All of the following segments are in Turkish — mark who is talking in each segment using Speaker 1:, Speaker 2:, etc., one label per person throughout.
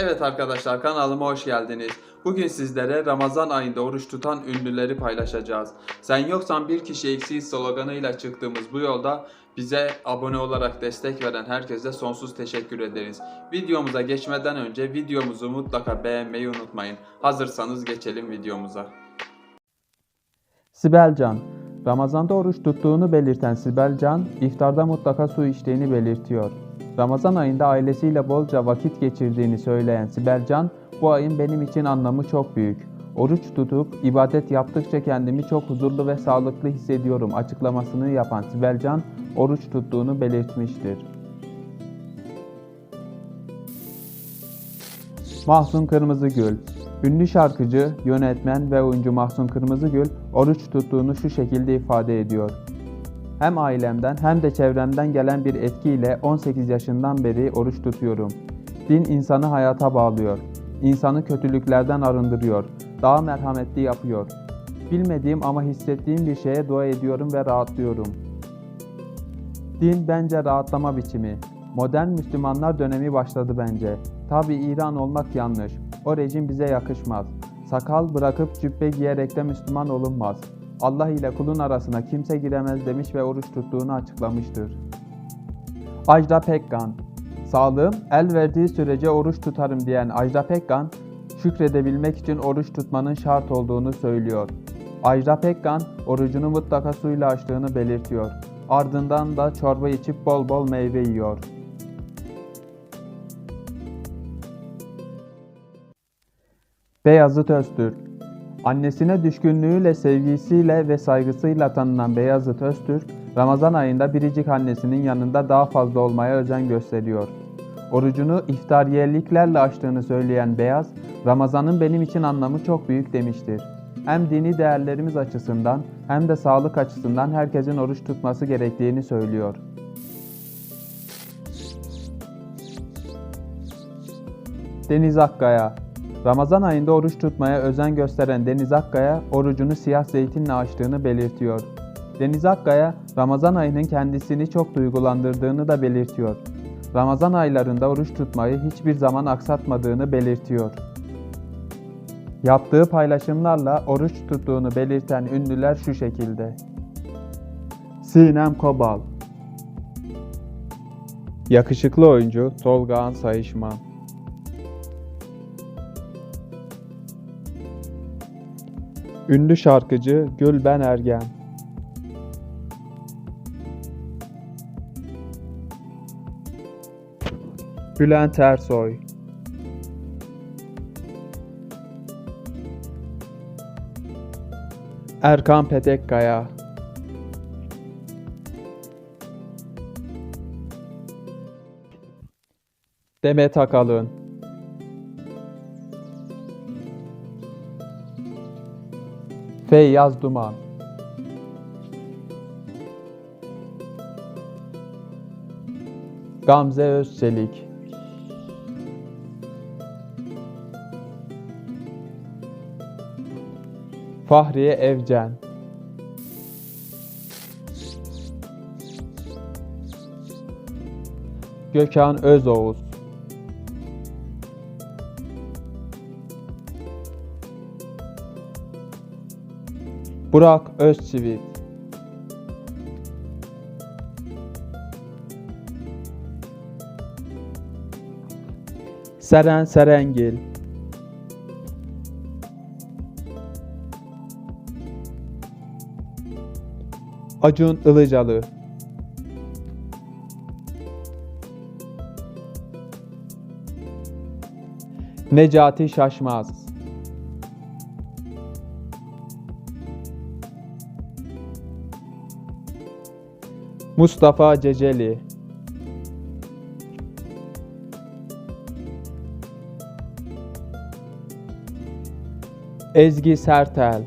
Speaker 1: Evet arkadaşlar kanalıma hoş geldiniz. Bugün sizlere Ramazan ayında oruç tutan ünlüleri paylaşacağız. Sen yoksan bir kişi eksiğiz sloganıyla çıktığımız bu yolda bize abone olarak destek veren herkese sonsuz teşekkür ederiz. Videomuza geçmeden önce videomuzu mutlaka beğenmeyi unutmayın. Hazırsanız geçelim videomuza.
Speaker 2: Sibel Can Ramazanda oruç tuttuğunu belirten Sibel Can, iftarda mutlaka su içtiğini belirtiyor. Ramazan ayında ailesiyle bolca vakit geçirdiğini söyleyen Sibel Can, bu ayın benim için anlamı çok büyük. Oruç tutup ibadet yaptıkça kendimi çok huzurlu ve sağlıklı hissediyorum açıklamasını yapan Sibel Can, oruç tuttuğunu belirtmiştir. Mahsun Kırmızıgül Ünlü şarkıcı, yönetmen ve oyuncu Mahsun Kırmızıgül oruç tuttuğunu şu şekilde ifade ediyor. Hem ailemden hem de çevremden gelen bir etkiyle 18 yaşından beri oruç tutuyorum. Din insanı hayata bağlıyor. İnsanı kötülüklerden arındırıyor. Daha merhametli yapıyor. Bilmediğim ama hissettiğim bir şeye dua ediyorum ve rahatlıyorum. Din bence rahatlama biçimi. Modern Müslümanlar dönemi başladı bence. Tabi İran olmak yanlış. O rejim bize yakışmaz. Sakal bırakıp cübbe giyerek de Müslüman olunmaz. Allah ile kulun arasına kimse giremez demiş ve oruç tuttuğunu açıklamıştır. Ajda Pekkan Sağlığım el verdiği sürece oruç tutarım diyen Ajda Pekkan, şükredebilmek için oruç tutmanın şart olduğunu söylüyor. Ajda Pekkan, orucunu mutlaka suyla açtığını belirtiyor. Ardından da çorba içip bol bol meyve yiyor. Beyazıt Öztürk Annesine düşkünlüğüyle, sevgisiyle ve saygısıyla tanınan Beyazıt Öztürk, Ramazan ayında biricik annesinin yanında daha fazla olmaya özen gösteriyor. Orucunu iftariyeliklerle açtığını söyleyen Beyaz, Ramazan'ın benim için anlamı çok büyük demiştir. Hem dini değerlerimiz açısından hem de sağlık açısından herkesin oruç tutması gerektiğini söylüyor. Deniz Akkaya Ramazan ayında oruç tutmaya özen gösteren Deniz Akkaya, orucunu siyah zeytinle açtığını belirtiyor. Deniz Akkaya, Ramazan ayının kendisini çok duygulandırdığını da belirtiyor. Ramazan aylarında oruç tutmayı hiçbir zaman aksatmadığını belirtiyor. Yaptığı paylaşımlarla oruç tuttuğunu belirten ünlüler şu şekilde. Sinem Kobal Yakışıklı oyuncu Tolga Sayışman Ünlü şarkıcı Gülben Ergen. Bülent Ersoy. Erkan Petekkaya. Demet Akalın Feyyaz Duman. Gamze Özçelik. Fahriye Evcen. Gökhan Özoğuz Burak Özçivit. Seren Serengil. Acun Ilıcalı. Necati Şaşmaz Mustafa Ceceli. Ezgi Sertel.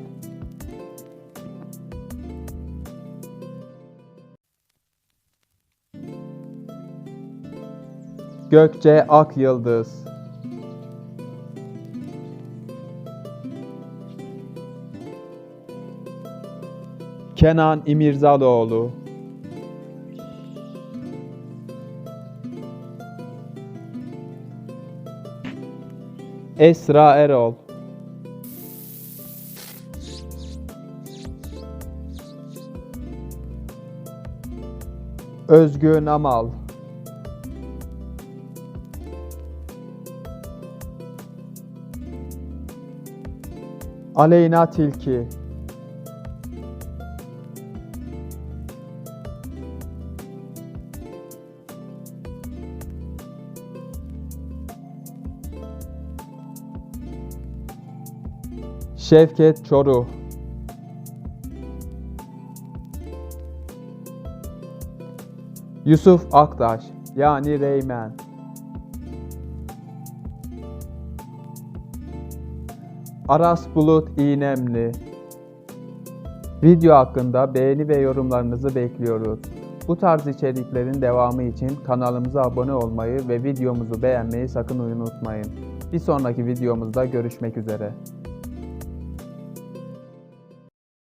Speaker 2: Gökçe Akyıldız. Kenan İmirzalıoğlu Esra Erol. Özgü Namal. Aleyna Tilki Şevket Çoruh Yusuf Aktaş yani Reymen Aras Bulut İğnemli Video hakkında beğeni ve yorumlarınızı bekliyoruz. Bu tarz içeriklerin devamı için kanalımıza abone olmayı ve videomuzu beğenmeyi sakın unutmayın. Bir sonraki videomuzda görüşmek üzere.